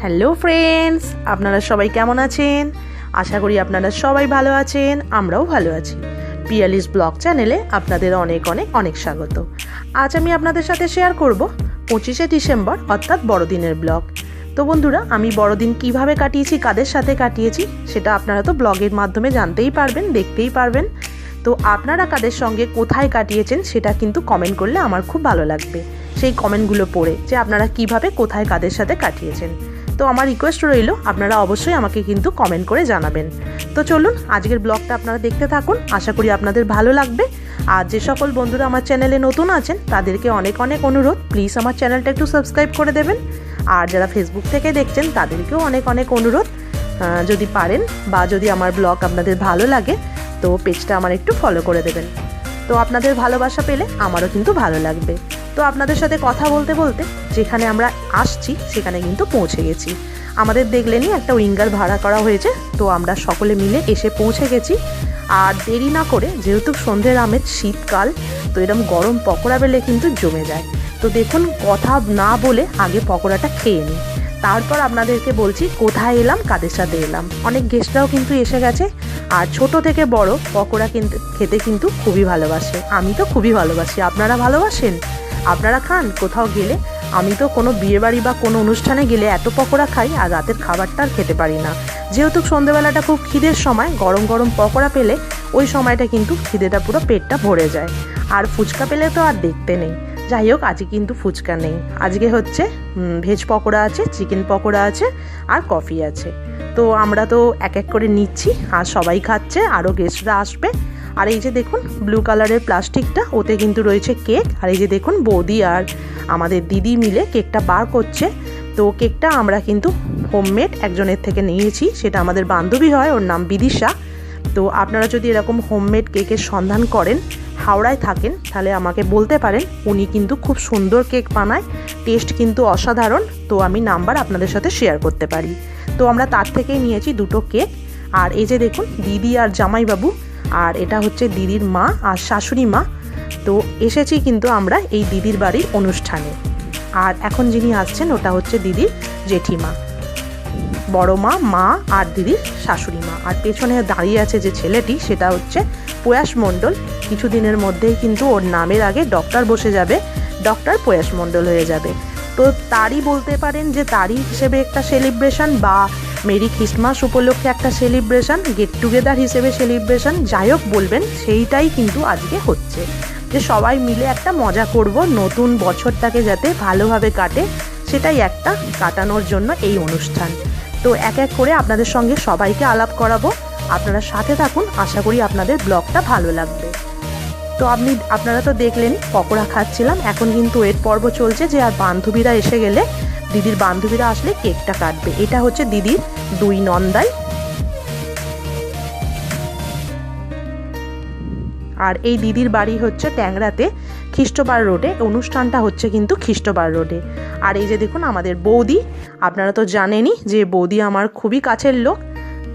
Hello friends আপনারা সবাই কেমন আছেন? আশা করি আপনারা সবাই ভালো আছেন, আমরাও ভালো আছি। পিয়ালিস ব্লগ চ্যানেলে আপনাদের অনেক অনেক অনেক স্বাগত। আজ আমি আপনাদের সাথে শেয়ার করব পঁচিশে ডিসেম্বর, অর্থাৎ বড়দিনের ব্লগ। তো বন্ধুরা, আমি বড়দিন কীভাবে কাটিয়েছি, কাদের সাথে কাটিয়েছি, সেটা আপনারা তো ব্লগের মাধ্যমে জানতেই পারবেন, দেখতেই পারবেন। তো আপনারা কাদের সঙ্গে কোথায় কাটিয়েছেন, সেটা কিন্তু কমেন্ট করলে আমার খুব ভালো লাগবে। সেই কমেন্টগুলো পড়ে যে আপনারা কীভাবে, কোথায়, কাদের সাথে কাটিয়েছেন। তো আমার রিকোয়েস্ট রইল, আপনারা অবশ্যই আমাকে কিন্তু কমেন্ট করে জানাবেন। তো চলুন, আজকের ব্লগটা আপনারা দেখতে থাকুন, আশা করি আপনাদের ভালো লাগবে। আর যে সকল বন্ধুরা আমার চ্যানেলে নতুন আছেন, তাদেরকে অনেক অনেক অনুরোধ প্লিজ আমার চ্যানেলটা একটু সাবস্ক্রাইব করে দেবেন। আর যারা ফেসবুক থেকে দেখছেন, তাদেরকেও অনেক অনেক অনুরোধ। যদি পারেন বা যদি আমার ব্লগ আপনাদের ভালো লাগে, তো পেজটা আমার একটু ফলো করে দেবেন। তো আপনাদের ভালোবাসা পেলে আমারও কিন্তু ভালো লাগবে। তো আপনাদের সাথে কথা বলতে বলতে যেখানে আমরা আসছি, সেখানে কিন্তু পৌঁছে গেছি। আমাদের দেখলেনই একটা উইঙ্গার ভাড়া করা হয়েছে, তো আমরা সকলে মিলে এসে পৌঁছে গেছি। আর দেরি না করে, যেহেতু সন্ধ্যের আমের শীতকাল, তো এরকম গরম পকোড়া বেলে কিন্তু জমে যায়। তো দেখুন, কথা না বলে আগে পকোড়াটা খেয়ে নিই। তারপর আপনাদেরকে বলছি কোথায় এলাম, কাদের সাথে এলাম। অনেক গেস্টরাও কিন্তু এসে গেছে, আর ছোট থেকে বড় পকোড়া কিন্তু খেতে কিন্তু খুবই ভালোবাসে। আমি তো খুবই ভালোবাসি। আপনারা ভালোবাসেন? আপনারা খান? কোথাও গেলে? আমি তো কোনো বিয়েবাড়ি বা কোনো অনুষ্ঠানে গেলে এত পকোড়া খাই আর রাতের খাবারটা আর খেতে পারি না। যেহেতু সন্ধেবেলাটা খুব খিদের সময়, গরম গরম পকোড়া পেলে ওই সময়টা কিন্তু খিদেটা পুরো পেটটা ভরে যায়। আর ফুচকা পেলে তো আর দেখতে নেই। যাই হোক, আজকে কিন্তু ফুচকা নেই। আজকে হচ্ছে ভেজ পকোড়া আছে চিকেন পকোড়া আছে আর কফি আছে। তো আমরা তো এক এক করে নিচ্ছি, আর সবাই খাচ্ছে, আরও গেস্টরা আসবে। আর এই যে দেখুন ব্লু কালারের প্লাস্টিকটা ওতে কিন্তু রয়েছে কেক আর এই যে দেখুন, বৌদি আর আমাদের দিদি মিলে কেকটা বার করছে। তো কেকটা আমরা কিন্তু হোমমেড একজনের থেকে নিয়েছি, সেটা আমাদের বান্ধবী হয়, ওর নাম বিদিশা। তো আপনারা যদি এরকম হোমমেড কেকের সন্ধান করেন, হাওড়ায় থাকেন, তাহলে আমাকে বলতে পারেন, উনি কিন্তু খুব সুন্দর কেক বানায়। টেস্ট কিন্তু অসাধারণ। তো আমি নাম্বার আপনাদের সাথে শেয়ার করতে পারি। তো আমরা তার থেকেই নিয়েছি দুটো কেক আর এই যে দেখুন, দিদি আর জামাইবাবু আর এটা হচ্ছে দিদির মা আর শাশুড়ি মা। তো এসেছি কিন্তু আমরা এই দিদির বাড়ির অনুষ্ঠানে। আর এখন যিনি আসছেন ওটা হচ্ছে দিদির জেঠিমা। বড় মা মা আর দিদির শাশুড়ি মা। আর পেছনে দাঁড়িয়ে আছে যে ছেলেটি, সেটা হচ্ছে প্রয়াস মণ্ডল। কিছুদিনের মধ্যেই কিন্তু ওর নামের আগে ডক্টর বসে যাবে, ডক্টর প্রয়াস মণ্ডল হয়ে যাবে। তো তারই বলতে পারেন যে তারই হিসেবে একটা সেলিব্রেশন বা মেরি খ্রিস্টমাস উপলক্ষে একটা সেলিব্রেশন গেট টুগেদার হিসেবে সেলিব্রেশন, যাই হোক বলবেন, সেইটাই কিন্তু আজকে হচ্ছে। যে সবাই মিলে একটা মজা করব, নতুন বছরটাকে যাতে ভালোভাবে কাটে, সেটাই একটা কাটানোর জন্য এই অনুষ্ঠান। তো এক এক করে আপনাদের সঙ্গে সবাইকে আলাপ করাবো। আপনারা সাথে থাকুন, আশা করি আপনাদের ব্লগটা ভালো লাগবে। তো আপনি, আপনারা তো দেখলেন পকোড়া খাচ্ছিলাম, এখন কিন্তু এর পর্ব চলছে যে আর বান্ধবীরা এসে গেলে দিদির বান্ধবীরা আসলে কেকটা কাটবে। এটা হচ্ছে দিদির দুই নন্দাই। আর এই দিদির বাড়ি হচ্ছে ট্যাংরাতে, খ্রিস্টবার রোডে। অনুষ্ঠানটা হচ্ছে কিন্তু খ্রিস্টবার রোডে। আর এই যে দেখুন আমাদের বৌদি, আপনারা তো জানেনই যে বৌদি আমার খুবই কাছের লোক।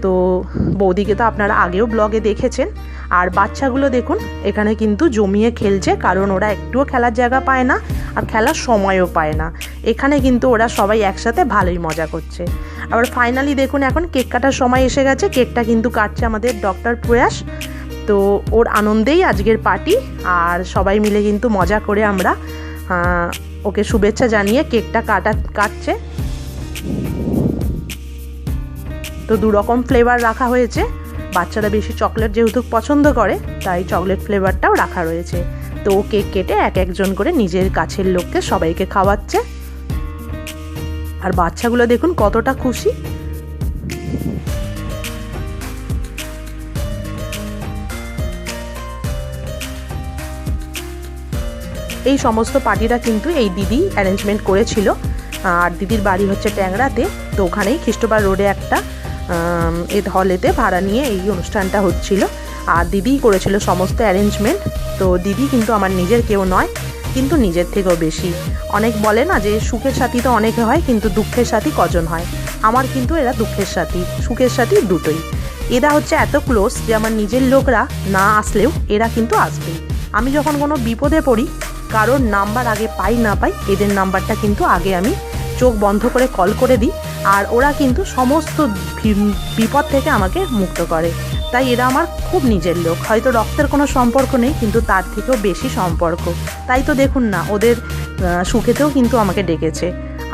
তো বৌদিকে তো আপনারা আগেও ব্লগে দেখেছেন। আর বাচ্চাগুলো দেখুন, এখানে কিন্তু জমিয়ে খেলছে, কারণ ওরা একটুও খেলার জায়গা পায় না আর খেলার সময়ও পায় না। এখানে কিন্তু ওরা সবাই একসাথে ভালোই মজা করছে। আবার ফাইনালি দেখুন, এখন কেক কাটার সময় এসে গেছে, কেকটা কিন্তু কাটছে আমাদের ডক্টর প্রয়াস। তো ওর আনন্দেই আজকের পার্টি আর সবাই মিলে কিন্তু মজা করে আমরা ওকে শুভেচ্ছা জানিয়ে কেকটা কাটা, কাটছে। তো দু রকম ফ্লেভার রাখা হয়েছে। বাচ্চারা বেশি চকলেট যেহেতু পছন্দ করে, তাই চকলেট ফ্লেভারটাও রাখা রয়েছে। তো ও কেক কেটে এক একজন করে নিজের কাছের লোককে সবাইকে খাওয়াচ্ছে। আর বাচ্চাগুলো দেখুন কতটা খুশি। এই সমস্ত পার্টিটা কিন্তু এই দিদি অ্যারেঞ্জমেন্ট করেছিল। আর দিদির বাড়ি হচ্ছে ট্যাংরাতে, তো ওখানেই খ্রিস্টবার রোডে একটা এ হলেতে ভাড়া নিয়ে এই অনুষ্ঠানটা হচ্ছিল। আর দিদিই করেছিল সমস্ত অ্যারেঞ্জমেন্ট তো দিদি কিন্তু আমার নিজের কেউ নয়, কিন্তু নিজের থেকেও বেশি। অনেক বলে না যে, সুখের সাথী তো অনেকে হয়, কিন্তু দুঃখের সাথী কজন হয়? আমার কিন্তু এরা দুঃখের সাথী, সুখের সাথী দুটোই। এরা হচ্ছে এত ক্লোজ যে, আমার নিজের লোকরা না আসলেও এরা কিন্তু আসবেই। আমি যখন কোনো বিপদে পড়ি, কারোর নাম্বার আগে পাই না পাই, এদের নাম্বারটা কিন্তু আগে আমি চোখ বন্ধ করে কল করে দিই। আর ওরা কিন্তু সমস্ত বিপদ থেকে আমাকে মুক্ত করে। তাই এরা আমার খুব নিজের লোক। হয়তো রক্তের কোনো সম্পর্ক নেই, কিন্তু তার থেকেও বেশি সম্পর্ক। তাই তো দেখুন না, ওদের সুখেতেও কিন্তু আমাকে ডেকেছে।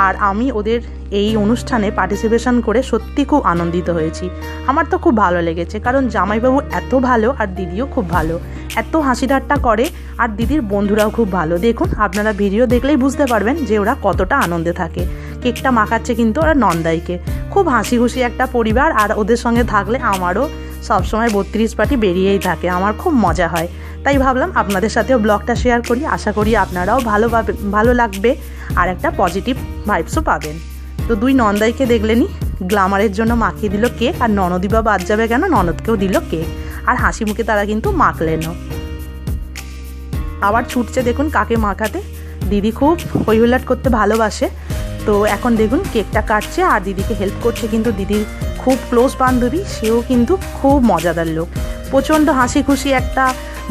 আর আমি ওদের এই অনুষ্ঠানে পার্টিসিপেশন করে সত্যি খুব আনন্দিত হয়েছি। আমার তো খুব ভালো লেগেছে, কারণ জামাইবাবু এত ভালো আর দিদিও খুব ভালো। এত হাসি ঠাট্টা করে, আর দিদির বন্ধুরাও খুব ভালো। দেখুন, আপনারা ভিডিও দেখলেই বুঝতে পারবেন যে ওরা কতটা আনন্দে থাকে। কেকটা মাখাচ্ছে কিন্তু ওরা নন্দাইকে। খুব হাসি খুশি একটা পরিবার আর ওদের সঙ্গে থাকলে আমারও সবসময় বত্রিশ পার্টি বেরিয়েই থাকে, আমার খুব মজা হয়। তাই ভাবলাম আপনাদের সাথেও ব্লগটা শেয়ার করি, আশা করি আপনারাও ভালোভাবে ভালো লাগবে আর একটা পজিটিভ ভাইবসও পাবেন। তো দুই নন্দাইকে দেখলেনি গ্লামারের জন্য মাখিয়ে দিল কেক আর ননদিবা বাদ যাবে কেন? ননদকেও দিল কেক। আর হাসি মুখে তারা কিন্তু মাখলেনও। আবার ছুটছে দেখুন কাকে মাখাতে। দিদি খুব হৈহুল্লাট করতে ভালোবাসে। তো এখন দেখুন, কেকটা কাটছে আর দিদিকে হেল্প করছে কিন্তু দিদির খুব ক্লোজ বান্ধবী, সেও কিন্তু খুব মজাদার লোক। প্রচণ্ড হাসি খুশি একটা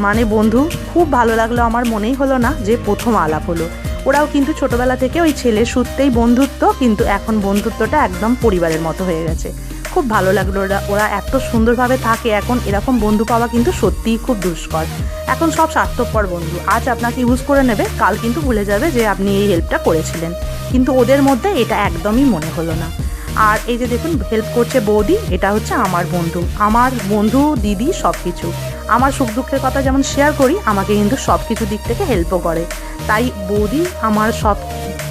মানে বন্ধু, খুব ভালো লাগল আমার, মনেই হলো না যে প্রথম আলাপ হলো। ওরাও কিন্তু ছোটবেলা থেকে ওই ছেলে সূত্রেই বন্ধুত্ব, কিন্তু এখন বন্ধুত্বটা একদম পরিবারের মতো হয়ে গেছে। খুব ভালো লাগল ওরা ওরা এত সুন্দরভাবে থাকে এখন, এরকম বন্ধু পাওয়া কিন্তু সত্যিই খুব দুষ্কর। এখন সব স্বার্থপর বন্ধু। আজ আপনাকে ইউজ করে নেবে, কাল কিন্তু ভুলে যাবে যে আপনি এই হেল্পটা করেছিলেন। কিন্তু ওদের মধ্যে এটা একদমই মনে হলো না। আর এই যে দেখুন হেল্প করছে বৌদি, এটা হচ্ছে আমার বন্ধু। আমার বন্ধু, দিদি সব কিছু আমার সুখ দুঃখের কথা যেমন শেয়ার করি, আমাকে কিন্তু সব কিছু দিক থেকে হেল্পও করে। তাই বৌদি আমার সব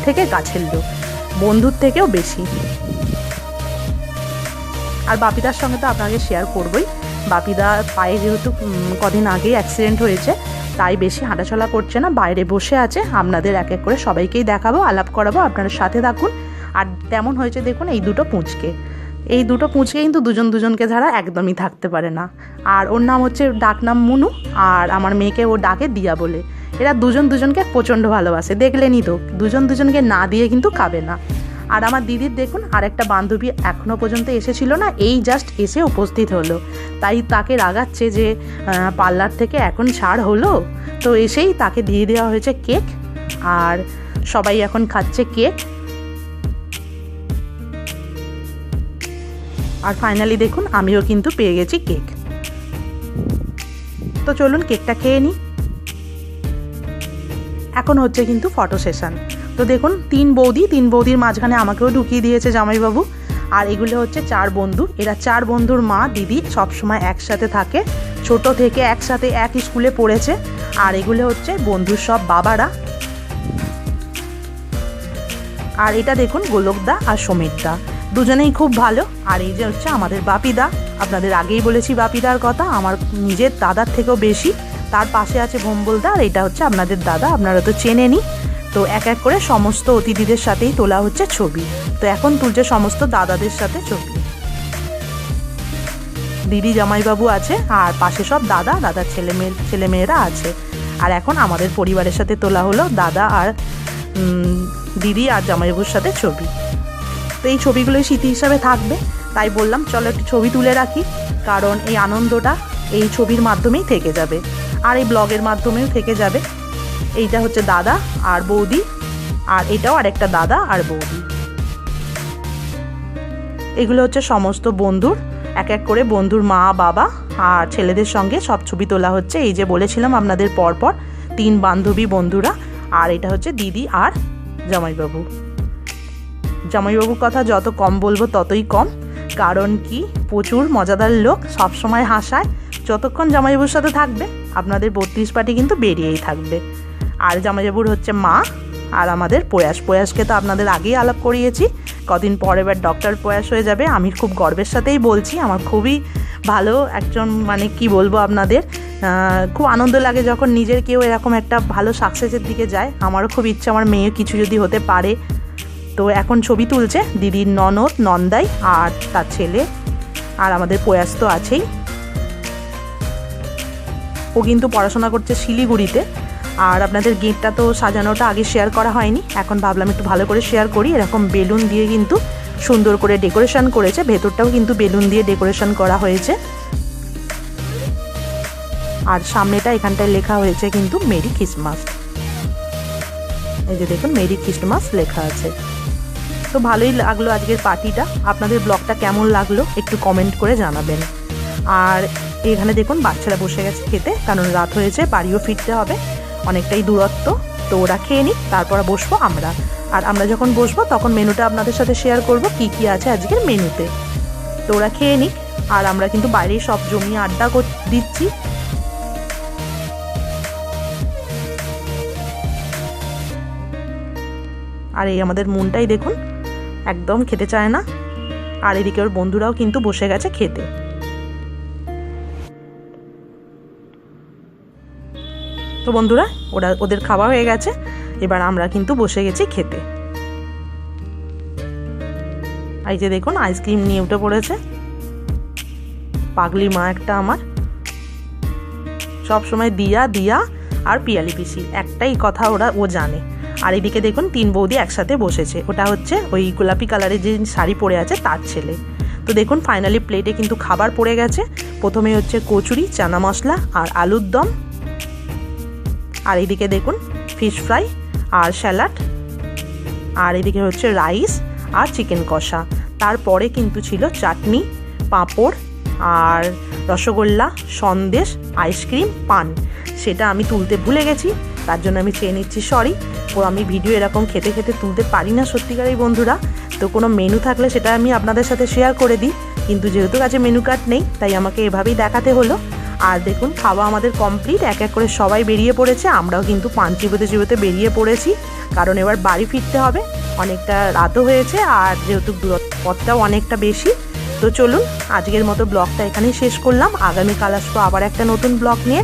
থেকে কাছের লোক। বন্ধুর থেকেও বেশি। আর বাপিদার সঙ্গে তো আপনাকে শেয়ার করবই। বাপিদার পায়ে যেহেতু কদিন আগেই অ্যাক্সিডেন্ট হয়েছে তাই বেশি হাঁটাচলা করছে না, বাইরে বসে আছে। আপনাদের এক এক করে সবাইকেই দেখাবো, আলাপ করাবো, আপনারা সাথে থাকুন। আর তেমন হয়েছে দেখুন, এই দুটো পুঁচকে। এই দুটো পুঁচকে কিন্তু দুজন দুজনকে ছাড়া একদমই থাকতে পারে না। আর ওর নাম হচ্ছে ডাকনাম মুনু, আর আমার মেয়েকে ও ডাকে দিয়া বলে। এরা দুজন দুজনকে প্রচণ্ড ভালোবাসে, দেখলেনই তো। দুজন দুজনকে না দিয়ে কিন্তু খাবে না। আর আমার দিদির দেখুন আর একটা বান্ধবী এখনও পর্যন্ত এসেছিল না, এই জাস্ট এসে উপস্থিত হলো। তাই তাকে রাগাচ্ছে যে পার্লার থেকে এখন ছাড় হলো? তো এসেই তাকে দিয়ে দেওয়া হয়েছে কেক, আর সবাই এখন খাচ্ছে কেক। আর ফাইনালি দেখুন, আমিও কিন্তু পেয়ে গেছি কেক। তো চলুন কেকটা খেয়ে নিই। এখন হচ্ছে কিন্তু ফটো সেশন তো দেখুন, তিন বৌদি, তিন বৌদির মাঝখানে আমাকেও ঢুকিয়ে দিয়েছে জামাইবাবু। আর এগুলো হচ্ছে চার বন্ধু। এরা চার বন্ধুর মা, দিদি সবসময় একসাথে থাকে। ছোট থেকে একসাথে এক স্কুলে পড়েছে। আর এগুলো হচ্ছে বন্ধুর সব বাবারা। আর এটা দেখুন, গোলকদা আর সমীরদা। দুজনেই খুব ভালো। আর এই যে হচ্ছে আমাদের বাপিদা। আপনাদের আগেই বলেছি বাপিদার কথা, আমার নিজের দাদার থেকেও বেশি। তার পাশে আছে ভম্বলদা, আর এটা হচ্ছে আপনাদের দাদা। আপনারা তো চেনেনই। তো এক এক করে সমস্ত অতিথিদের সাথেই তোলা হচ্ছে ছবি। তো এখন তুলছে সমস্ত দাদাদের সাথে ছবি। দিদি জামাইবাবু আছে, আর পাশে সব দাদা দাদার ছেলে মেয়ে, ছেলে মেয়েরা আছে। আর এখন আমাদের পরিবারের সাথে তোলা হলো দাদা আর দিদি আর জামাইবাবুর সাথে ছবি। তো এই ছবিগুলোই স্মৃতি হিসাবে থাকবে। তাই বললাম, চলো একটু ছবি তুলে রাখি, কারণ এই আনন্দটা এই ছবির মাধ্যমেই থেকে যাবে। আর এই ব্লগের মাধ্যমেও থেকে যাবে। এইটা হচ্ছে দাদা আর বৌদি, আর এটাও আরেকটা দাদা আর বৌদি। এগুলো হচ্ছে সমস্ত বন্ধুর, এক এক করে বন্ধুর মা, বাবা আর ছেলেদের সঙ্গে সব ছবি তোলা হচ্ছে। এই যে বলেছিলাম আপনাদের পরপর তিন বান্ধবী বন্ধুরা, আর এটা হচ্ছে দিদি আর জামাইবাবু। জামাইবাবুর কথা যত কম বলব ততই কম, কারণ কি প্রচুর মজাদার লোক, সবসময় হাসায়। যতক্ষণ জামাইবাবুর সাথে থাকবে, আপনাদের বত্রিশ পার্টি কিন্তু বেরিয়েই থাকবে। আর জামাইবাবুর হচ্ছে মা আর আমাদের প্রয়াস। প্রয়াসকে তো আপনাদের আগেই আলাপ করিয়েছি। কদিন পর এবার ডক্টর প্রয়াস হয়ে যাবে। আমি খুব গর্বের সাথেই বলছি, আমার খুবই ভালো একজন মানে কি বলব আপনাদের খুব আনন্দ লাগে যখন নিজের কেউ এরকম একটা ভালো সাকসেসের দিকে যায়। আমারও খুব ইচ্ছে, আমার মেয়ে কিছু যদি হতে পারে। তো এখন ছবি তুলছে দিদির ননদ নন্দাই আর তার ছেলে। আর আমাদের প্রয়াস তো আছেই। ও কিন্তু পড়াশোনা করছে শিলিগুড়িতে। আর আপনাদের গেটটা তো সাজানোটা আগে শেয়ার করা হয়নি। এখন ভাবলাম একটু ভালো করে শেয়ার করি। এরকম বেলুন দিয়ে কিন্তু সুন্দর করে ডেকোরেশন করেছে। ভেতরটাও কিন্তু বেলুন দিয়ে ডেকোরেশন করা হয়েছে। আর সামনেটা এখানটায় লেখা হয়েছে কিন্তু মেরি ক্রিসমাস এই যে দেখুন, মেরি খ্রিস্টমাস লেখা আছে। তো ভালোই লাগল আজকের পার্টিটা। আপনাদের ব্লগটা কেমন লাগল একটু কমেন্ট করে জানাবেন। আর এখানে দেখুন, বাচ্চারা বসে গেছে খেতে, কারণ রাত হয়েছে, বাড়িও ফিরতে হবে। অনেকটাই দূরত্ব, তো ওরা খেয়ে নিক, তারপর বসবো আমরা। আর আমরা যখন বসবো, তখন মেনুটা আপনাদের সাথে শেয়ার করব, কি কি আছে আজকের মেনুতে। তো ওরা খেয়ে নিক, আর আমরা কিন্তু বাইরেই সব জমিয়ে আড্ডা দিচ্ছি। আর এই আমাদের মনটাই দেখুন, একদম খেতে চায় না। আর এদিকে ওর বন্ধুরাও কিন্তু বসে গেছে খেতে। তো বন্ধুরা, ওরা, ওদের খাওয়া হয়ে গেছে। এবার আমরা কিন্তু বসে গেছি খেতে। এই যে দেখুন, আইসক্রিম নিয়ে উঠে পড়েছে। পাগলি মা একটা আমার। সব সময় দিয়া দিয়া আর পিয়ালি পিসি, একটাই কথা ওরা, ও জানে। আর এদিকে দেখুন, তিন বৌদি একসাথে বসেছে। ওটা হচ্ছে ওই গোলাপি কালারের যে শাড়ি পরে আছে, তার ছেলে। তো দেখুন ফাইনালি প্লেটে কিন্তু খাবার পড়ে গেছে। প্রথমে হচ্ছে কচুরি, চানা মশলা আর আলুর দম। আর এদিকে দেখুন ফিশ ফ্রাই আর স্যালাড আর এদিকে হচ্ছে রাইস আর চিকেন কষা। তারপরে কিন্তু ছিল চাটনি, পাঁপড় আর রসগোল্লা, সন্দেশ আইসক্রিম পান। সেটা আমি তুলতে ভুলে গেছি, তার জন্য আমি চেয়ে নিচ্ছি সরি ও আমি ভিডিও এরকম খেতে খেতে তুলতে পারি না সত্যিকারই বন্ধুরা। তো কোনো মেনু থাকলে সেটা আমি আপনাদের সাথে শেয়ার করে দিই। কিন্তু যেহেতু কাছে মেনু কার্ড নেই, তাই আমাকে এভাবেই দেখাতে হলো। আর দেখুন, খাওয়া আমাদের কমপ্লিট এক এক করে সবাই বেরিয়ে পড়েছে, আমরাও কিন্তু পান চিবোতে চিবোতে বেরিয়ে পড়েছি, কারণ এবার বাড়ি ফিরতে হবে, অনেকটা রাতও হয়েছে, আর যেহেতু পথটাও অনেকটা বেশি, তো চলুন, আজকের মতো ব্লগটা এখানেই শেষ করলাম, আগামীকাল আসব আবার একটা নতুন ব্লগ নিয়ে,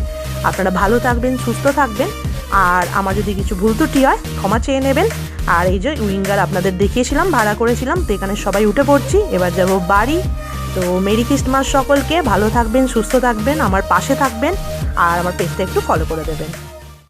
আপনারা ভালো থাকবেন, সুস্থ থাকবেন, আর আমার যদি কিছু ভুল ত্রুটি হয়, ক্ষমা চেয়ে নেবেন, আর এই যে উইঙ্গার আপনাদের দেখিয়েছিলাম, ভাড়া করেছিলাম, তো এখানে সবাই উঠে পড়ছি, এবার যাব বাড়ি তো মেরি ক্রিস্টমাস সকলকে ভালো থাকবেন, সুস্থ থাকবেন, আমার পাশে থাকবেন, আর আমার পেজটা একটু ফলো করে দেবেন।